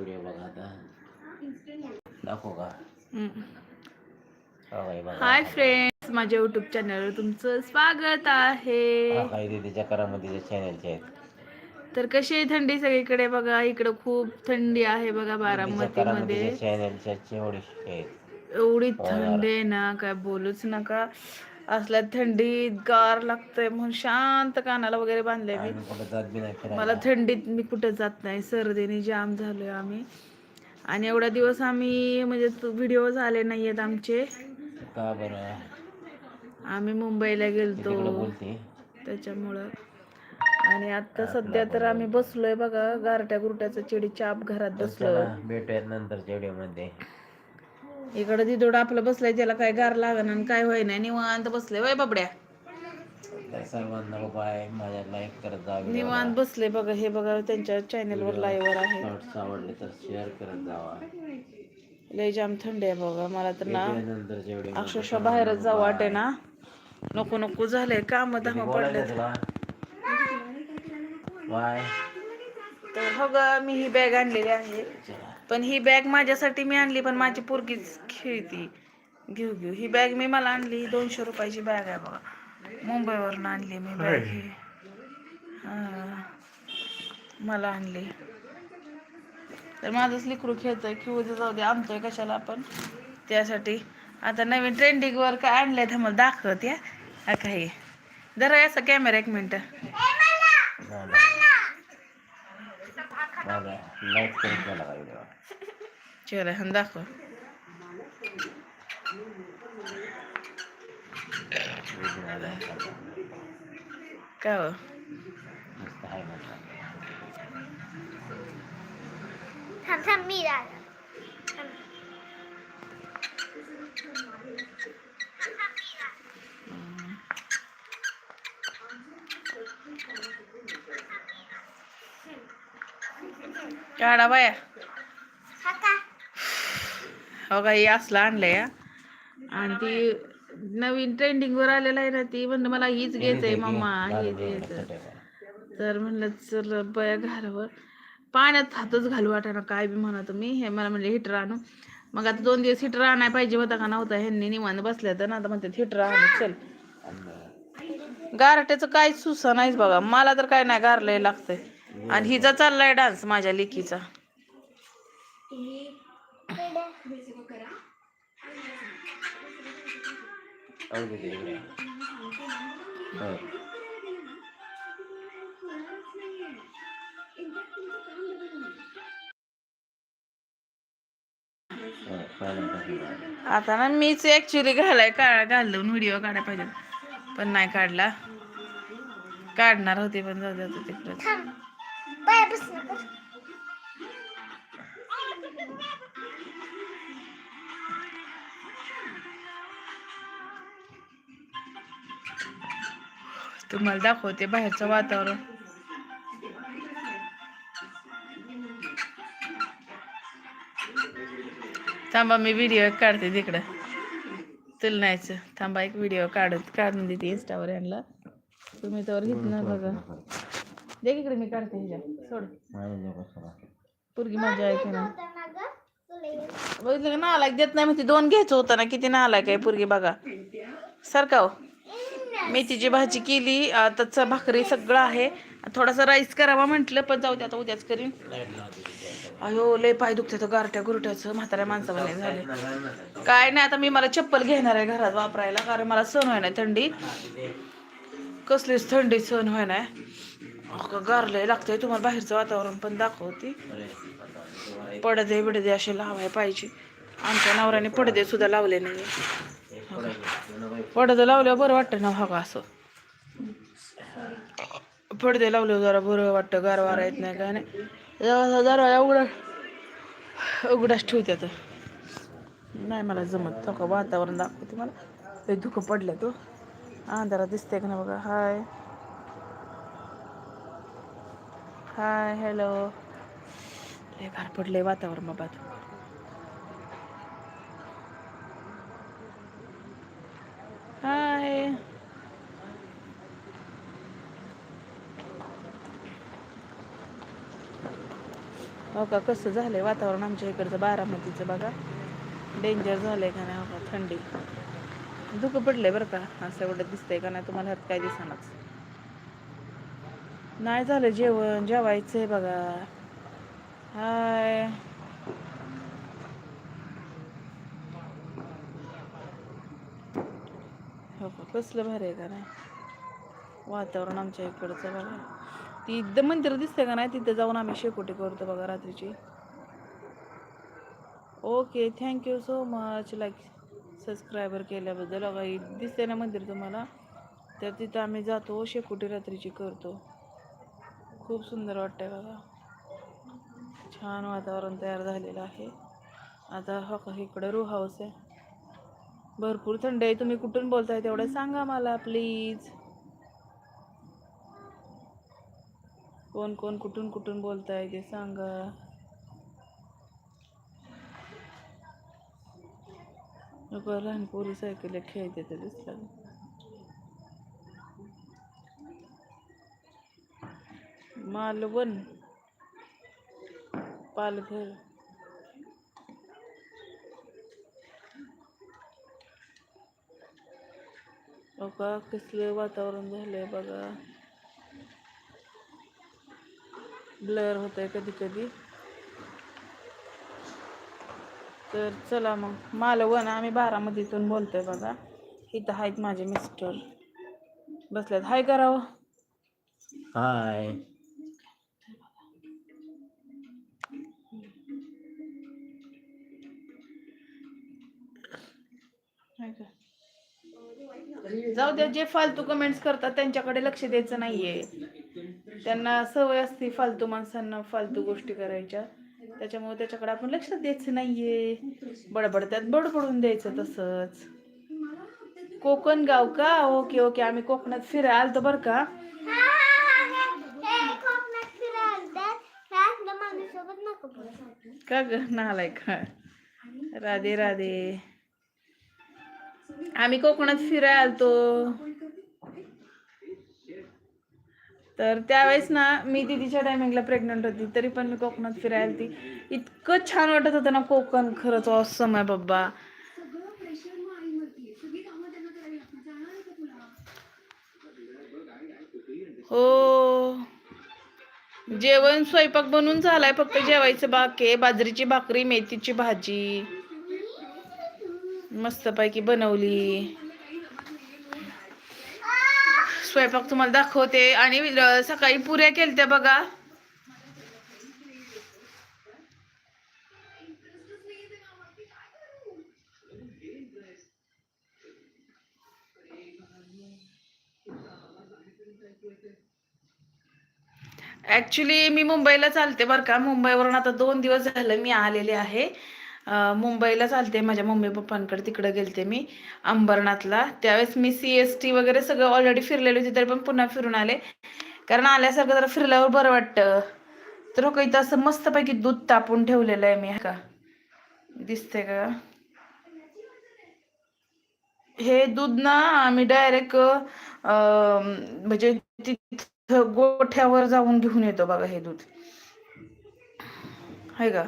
Video बघा आता. दाखवू का? हम्म. हा हाय फ्रेंड्स माझ्या युट्यूब चॅनलवर तुमचं स्वागत आहे. हा चॅनलचे आहेत. तर कशी आहे थंडी सगळीकडे बघा? इकडं खूप थंडी आहे बघा बारामती मध्ये चॅनलच्या चेवडीचे आहेत. एवढी थंडी आहे ना काय बोलूच नका. असल्या थंडीत गार लागतंय म्हणून शांत कानाला वगैरे बांधले मी. मला थंडीत मी कुठं जात नाही. सर्दीने जाम झालोय आम्ही. आणि एवढा दिवस आम्ही म्हणजे व्हिडिओ झाले नाही आहेत आमचे आम्ही मुंबईला गेलतो. त्याच्यामुळं. आणि आता सध्या तर आम्ही बसलोय बघा गारट्या गुरट्याचं चिडी चाप घरात बसलोय. चला भेटूयात नंतरच्या व्हिडिओमध्ये. इकडं दिदोड आपलं बसलंय त्याला काय गार लागण आणि काय होय नाही निवांत बसले वय बाबड्या. सर्वांना बाय माझ्या लाईक करत जा निवांत बसले बघा हे बघा त्यांच्या चॅनलवर लाईव्हवर आहे. शॉर्ट्स आवडले तर शेअर करत जावा लय जाम थंडी आहे बघा मला तर ना अक्षरशः बाहेरच जाऊ वाटे ना. नको नको झालंय काम धाम पडले बाय. हो ग मी ही बॅग आणलेली आहे. पण ही बॅग माझ्यासाठी मी आणली पण माझी पोरगीच खेळती. घेऊ घेऊ. ही बॅग मी मला आणली. दोनशे रुपयाची बॅग आहे बघा. मुंबईवरून आणली मी बॅग ही. हा. मला आणली. तर माझंच लिकरू खेळतोय. खेळू दे जाऊ दे. आणतोय कशाला आपण. त्यासाठी. आता नवीन ट्रेंडिंगवर काय आणलंय तर मला दाखवत या हा काही जरा याचा कॅमेरा एक मिनटं माझा लाईक करत गेला का व्हिडिओ चला हा दाखव काय हो थांब थांब मी राहिला काढा बाया. हा का? हो हे असलं आणलंय हा. आणि ती नवीन ट्रेंडिंग वर आलेलं आहे ना ती म्हणलं मला हीच घ्यायचंय मम्मा हेच घ्यायचं. तर म्हणलं चल बया घालावं पाण्यात हातच घालू वाटाणा काय बी म्हणा तुम्ही हे मला म्हणले हिटर आणू. मग आता दोन दिवस हिटर आणाय पाहिजे होता का नव्हता ह्यांनी निवांत बसल्या तर ना आता म्हणतात हिटर आणू चल. गारट्याचं काय सुसा नाहीच बघा मला तर काय नाही गारलंय लागतंय. आणि हिचा चाललाय डान्स माझ्या लेकीचा. आता ना मीच ऍक्च्युली घालाय काढ घालून व्हिडिओ काढायला पाहिजे. पण नाही काढला. काढणार होते पण जाऊ तिकडे. Baya बाय बस तुम्हाला दाखवते बाहेरचं वातावरण थांबा मी व्हिडिओ काढते तिकडं तुला नाहीच थांबा एक व्हिडिओ काढत काढून देते इंस्टावर यांना तुम्ही तर घेत ना बघा दे इकडे मी काढते ह्याच्या सोड. पुरगी पोरगी मजा येते ना बघितलं का? नालायक देत नाही म्हणते. दोन घ्यायचं होतं ना. किती नालायक आहे पोरगी बघा. सारखा मेथीची भाजी केली. आताच भाकरी सगळं आहे. थोडासा राईस करावा म्हटलं पण जाऊ दे आता उद्याच करीन. अयो लय पाय दुखते गारट्या गुरट्याचं. म्हाताऱ्या माणसाला नाही झाले. काय नाही आता मी मला चप्पल घेणार आहे घरात वापरायला. कारण मला सण होय नाही थंडी. कसलीच थंडी सण व्हाय नाही गारलंय लागतंय तुम्हाला बाहेरचं वातावरण पण दाखवते. पडदे बिडदे असे लावाय पाहिजे. आमच्या नवऱ्याने पडदे सुद्धा लावले नाही पडदे लावल्यावर बरं वाटतं ना हवा असं. पडदे लावल्यावर जरा बरं वाटतं गार वारा येत नाही काय नाही. जरा उघडा उघडाच ठेवते तर नाही मला जमत तो का वातावरण दाखवते मला. ते धुकं पडलं तो. अंधारात दिसतंय का ना बघा. हाय. हाय हॅलो लय गार पडलंय वातावरण बाबा. हाय हो का कसं झालंय वातावरण आमच्या इकडचं बारामतीचं बघा. डेंजर झालंय का नाही हो का थंडी. धुकं पडलंय बरं का असं एवढं दिसतंय का नाही तुम्हाला ह्यात काय दिसणारच नाही झालं जेवण जेवायचंय बघा. हाय. हो का? कसलं भारी आहे का नाही? वातावरण आमच्या इकडचं बघा. ती एकदम मंदिर दिसते का नाही? तिथे जाऊन आम्ही शेकोटी करतो बघा रात्रीची. Okay thank you so much like subscriber केल्याबद्दल. बघा ही दिसते ना मंदिर तुम्हाला? तर तिथं आम्ही जातो शेकोटी रात्रीची करतो. खूप सुंदर वाटतंय बघा. छान वातावरण तयार झालेलं आहे. आता हो इकडं रू हाऊस आहे. भरपूर थंड आहे. तुम्ही कुठून बोलताय तेवढं सांगा मला प्लीज कोण कोण कुठून कुठून बोलताय ते सांगा. नको लहान पोरी सायकल खेळते ते दिसलं. मालवण पालघर. बघा कसलं वातावरण झालंय बघा. ब्लर होत आहे कधी कधी. तर चला मग मालवण आम्ही बारामतीतून बोलतोय बघा. इथं आहेत माझे मिस्टर. बसल्यात हाय करावं. हाय. जाऊ द्या जे फालतू कमेंट्स करतात त्यांच्याकडे लक्ष द्यायचं नाहीये. त्यांना सवय असते फालतू माणसांना फालतू गोष्टी करायच्या. त्याच्यामुळे त्याच्याकडे आपण लक्ष द्यायचं नाहीये. बडबडत्यात बडबडून द्यायचं तसंच. कोकण गाव का? ओके ओके आम्ही कोकणात फिरायला तर बरं का. का ग? नालाय का राधे राधे. आम्ही कोकणात फिरायला आलतो तर त्यावेळेस ना मी दिदीच्या टायमिंगला प्रेग्नंट होती तरी पण मी कोकणात फिरायला होती इतकं छान वाटत होतं ना कोकण खरंच ऑसम आहे बाबा. हो. जेवण स्वयंपाक बनून झालाय फक्त जेवायचं बाकी आहे. बाजरीची भाकरी मेथीची भाजी. मस्तपैकी बनवली. स्वयंपाक तुम्हाला दाखवते. आणि सकाळी पुऱ्या केलत्या बघा. ॲक्च्युली मी मुंबईला चालते बरं का. मुंबईवरून आता दोन दिवस झालं मी आलेले आहे. मुंबईला चालते. माझ्या मम्मी पप्पांकडे तिकडे गेलते मी अंबरनाथला. त्यावेळेस मी सी एस टी वगैरे सगळं ऑलरेडी फिरलेली होती तरी पण पुन्हा फिरून आले. कारण आल्यासारखं जरा फिरल्यावर बरं वाटतं. तर हो इथं असं मस्तपैकी दूध तापून ठेवलेलं आहे मी का? दिसते का? हे दूध ना आम्ही डायरेक्ट म्हणजे तिथं गोठ्यावर जाऊन घेऊन येतो बघा हे दूध. आहे का?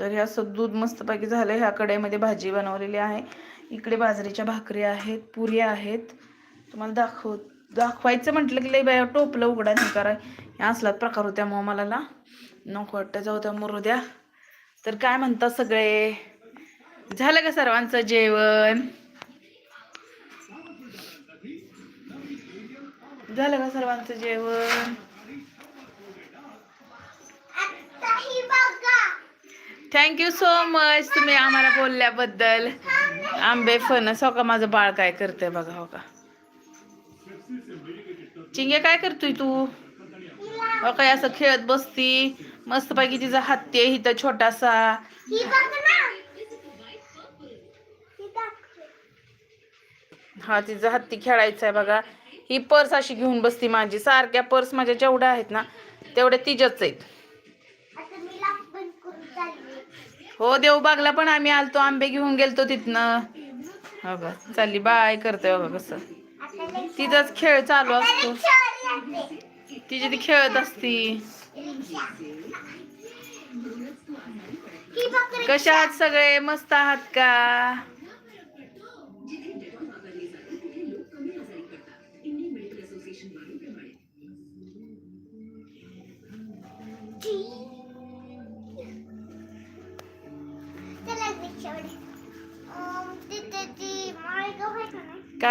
तर हे असं दूध मस्तपैकी झालं ह्या कढईमध्ये भाजी बनवलेली आहे. इकडे बाजरीच्या भाकरी आहेत पुऱ्या आहेत. तुम्हाला दाखव दाखवायचं म्हटलं की लई बाया टोपलं उघडा नाही करा हे असलाच प्रकार होत्या मग मला नको वाटतं. जाऊ त्या मुरुद्या द्या. तर काय म्हणतात सगळे? झालं का सर्वांचं जेवण? झालं का सर्वांचं जेवण? थँक्यू सो मच तुम्ही आम्हाला बोलल्याबद्दल. आंबे फणस हो का? माझं बाळ काय करतंय बघा हो का? चिंगे काय करतोय तू? हो काय असं खेळत बसती. मस्तपैकी तिचा हत्ती आहे इथं छोटासा. हा तिचा हत्ती खेळायचा आहे बघा. ही पर्स अशी घेऊन बसती माझी. सारख्या पर्स माझ्या जेवढ्या आहेत ना तेवढ्या तिच्याच आहेत. हो देवबागला पण आम्ही आलतो आंबे घेऊन गेलतो तिथनं. हो का चालली बाय करतोय बघा कसं. तिचाच खेळ चालू असतो. तिची ती खेळत असती. कशा आहात सगळे? मस्त आहात का?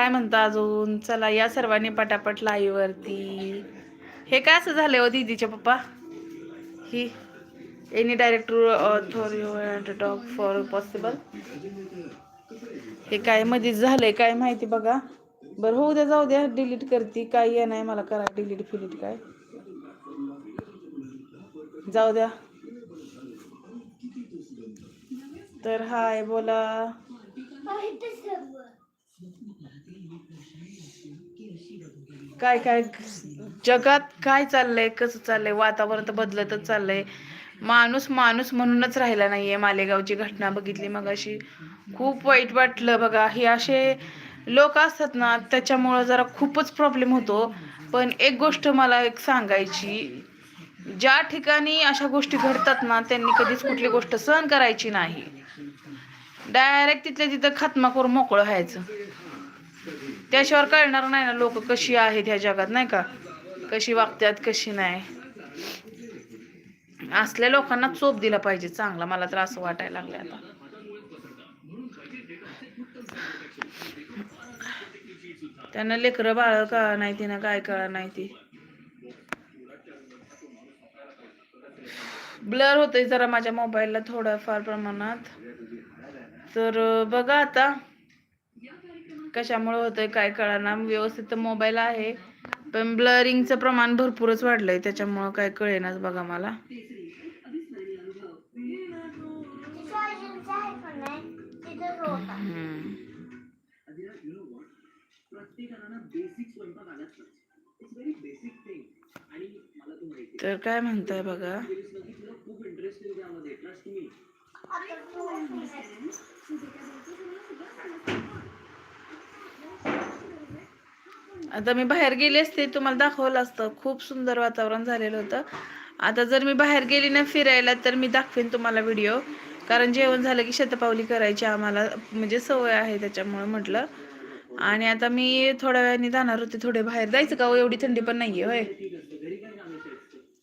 काय म्हणता अजून? चला या सर्वांनी पटापट लाईवरती हे काय असं झालंय हो दीदीचे पप्पा? ही any director for you talk for possible हे काय मध्येच झालंय काय माहिती बघा. बरं होऊ द्या जाऊ द्या डिलीट करते. काय ये नाही मला करा डिलीट फिलीट काय. जाऊ द्या. तर हाय बोला. काय काय जगात काय चाललंय कसं चाललंय वातावरण तर बदलतच चाललंय. माणूस माणूस म्हणूनच राहिला नाहीये मालेगावची घटना बघितली मग अशी खूप वाईट वाटलं बघा. हे असे लोक असतात ना त्याच्यामुळं जरा खूपच प्रॉब्लेम होतो. पण एक गोष्ट मला एक सांगायची. ज्या ठिकाणी अशा गोष्टी घडतात ना त्यांनी कधीच कुठली गोष्ट सहन करायची नाही. डायरेक्ट तिथल्या तिथं खात्मा करून मोकळं व्हायचं. त्याशिवाय कळणार नाही ना लोक कशी आहेत ह्या जगात नाही का? कशी वागतात कशी नाही. असल्या लोकांना चोप दिला पाहिजे चांगला मला तर असं वाटायला लागलं आता. त्यांना लेकरं बाळ कळा नाही ती ना काय कळा नाही ती. ब्लर होतंय जरा माझ्या मोबाईलला थोड्याफार प्रमाणात. तर बघा आता. कशामुळे होतंय काय कळणार व्यवस्थित तर मोबाईल आहे. पण ब्लरिंगचं प्रमाण भरपूरच वाढलंय त्याच्यामुळं काय कळेनाच बघा मला. तर काय म्हणताय बघा? आता मी बाहेर गेले असते तुम्हाला दाखवलं असतं. खूप सुंदर वातावरण झालेलं होतं. आता जर मी बाहेर गेली ना फिरायला तर मी दाखवेन तुम्हाला व्हिडिओ कारण जेवण झालं की शतपावली करायची आम्हाला म्हणजे सवय आहे त्याच्यामुळे म्हटलं. आणि आता मी थोड्या वेळाने जाणार होते थोडे बाहेर. जायचं का हो? एवढी थंडी पण नाहीये होय.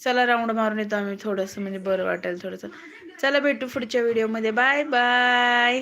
चला राऊंड मारून येतो आम्ही थोडंसं म्हणजे बरं वाटेल थोडंसं. चला भेटू पुढच्या व्हिडिओमध्ये बाय बाय